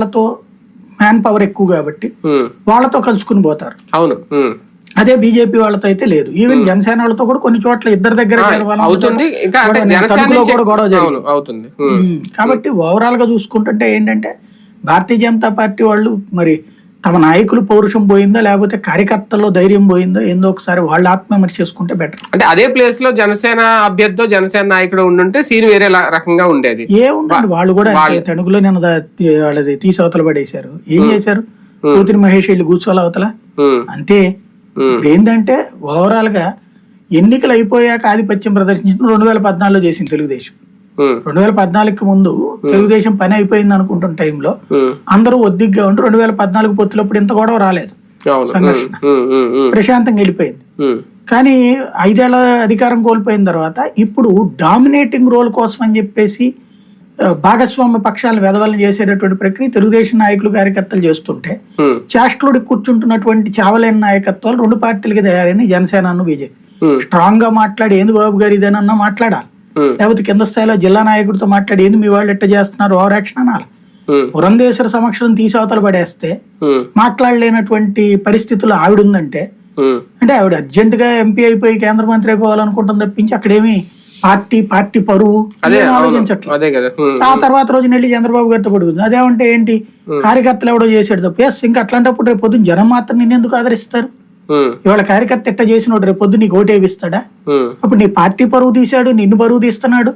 వాళ్ళతో man power ఎక్కువ కాబట్టి వాళ్ళతో కలుసుకుని పోతారు. అవును. అదే బీజేపీ వాళ్ళతో అయితే లేదు. ఈవెన్ జనసేన వాళ్ళతో కూడా కొన్ని చోట్ల ఇద్దరు దగ్గర గొడవ, అవుతుంది. కాబట్టి ఓవరాల్గా చూసుకుంటుంటే ఏంటంటే భారతీయ జనతా పార్టీ వాళ్ళు మరి తమ నాయకులు పౌరుషం పోయిందో లేకపోతే కార్యకర్తల్లో ధైర్యం పోయిందో ఏందో ఒకసారి వాళ్ళు ఆత్మవిమర్శ చేసుకుంటే బెటర్ అంటే అదే ప్లేస్లో జనసేన అభ్యర్థి జనసేన నాయకుడు ఉండుంటే సీన్ వేరే రకంగా ఉండేది. ఏముందండి వాళ్ళు కూడా. తణుకులో నేను వాళ్ళది తీసి అవతల పడేశారు. ఏం చేశారు? కూతురి మహేష్ వెళ్ళి కూర్చోవాలి అవతల? అంతే. ఏంటంటే ఓవరాల్గా ఎన్నికలు అయిపోయాక ఆధిపత్యం ప్రదర్శించడం రెండు వేల పద్నాలుగులో చేసింది తెలుగుదేశం. రెండు వేల పద్నాలుగుకి ముందు తెలుగుదేశం పని అయిపోయింది అనుకుంటున్న టైంలో అందరూ ఒద్దిగ్గా ఉండి రెండు వేల పద్నాలుగు పొత్తులప్పుడు ఇంత గొడవ రాలేదు. సంఘర్షణ. ప్రశాంతంగా వెళ్ళిపోయింది. కానీ ఐదేళ్ళ అధికారం కోల్పోయిన తర్వాత ఇప్పుడు డామినేటింగ్ రోల్ కోసం అని చెప్పేసి భాగస్వామ్య పక్షాలను వెదవలను చేసేటటువంటి ప్రక్రియ తెలుగుదేశం నాయకులు కార్యకర్తలు చేస్తుంటే చాస్ట్లోడి కూర్చుంటున్నటువంటి చావలేని నాయకత్వాలు రెండు పార్టీలకి తయారైన జనసేన బీజేపీ. స్ట్రాంగ్గా మాట్లాడి ఏంది బాబు గారు ఇదేనన్నా మాట్లాడాలి? లేకపోతే కింద స్థాయిలో జిల్లా నాయకుడితో మాట్లాడి ఏంది మీ వాళ్ళు ఎట్ట చేస్తున్నారు? ఓవర్ యాక్షన్ అనాలి. పురంధేశ్వర సమక్షం తీసి అవతల పడేస్తే ఉమ్, మాట్లాడలేనటువంటి పరిస్థితులు ఆవిడ ఉందంటే అంటే ఆవిడ అర్జెంట్గా ఎంపీ అయిపోయి కేంద్ర మంత్రి అయిపోవాలనుకుంటుంది తప్పించి అక్కడేమి పార్టీ పార్టీ పరువు ఆలోచించట్లేదు. ఆ తర్వాత రోజు వెళ్ళి చంద్రబాబు గారితో పడుకుంది అదేమంటే ఏంటి? కార్యకర్తలు ఎవడో చేసాడు తప్పు. ఎస్ ఇంకా అట్లాంటప్పుడు రేపు పొద్దున్న జనం మాత్రం నిన్ను ఎందుకు ఆదరిస్తారు? ఇవాళ కార్యకర్త ఎట్ట చేసినోడు? రేపు పొద్దున్న నీకు ఓటు వేపిస్తాడా ఉమ్. అప్పుడు నీ పార్టీ పరువు తీశాడు నిన్ను పరువు తీస్తున్నాడు.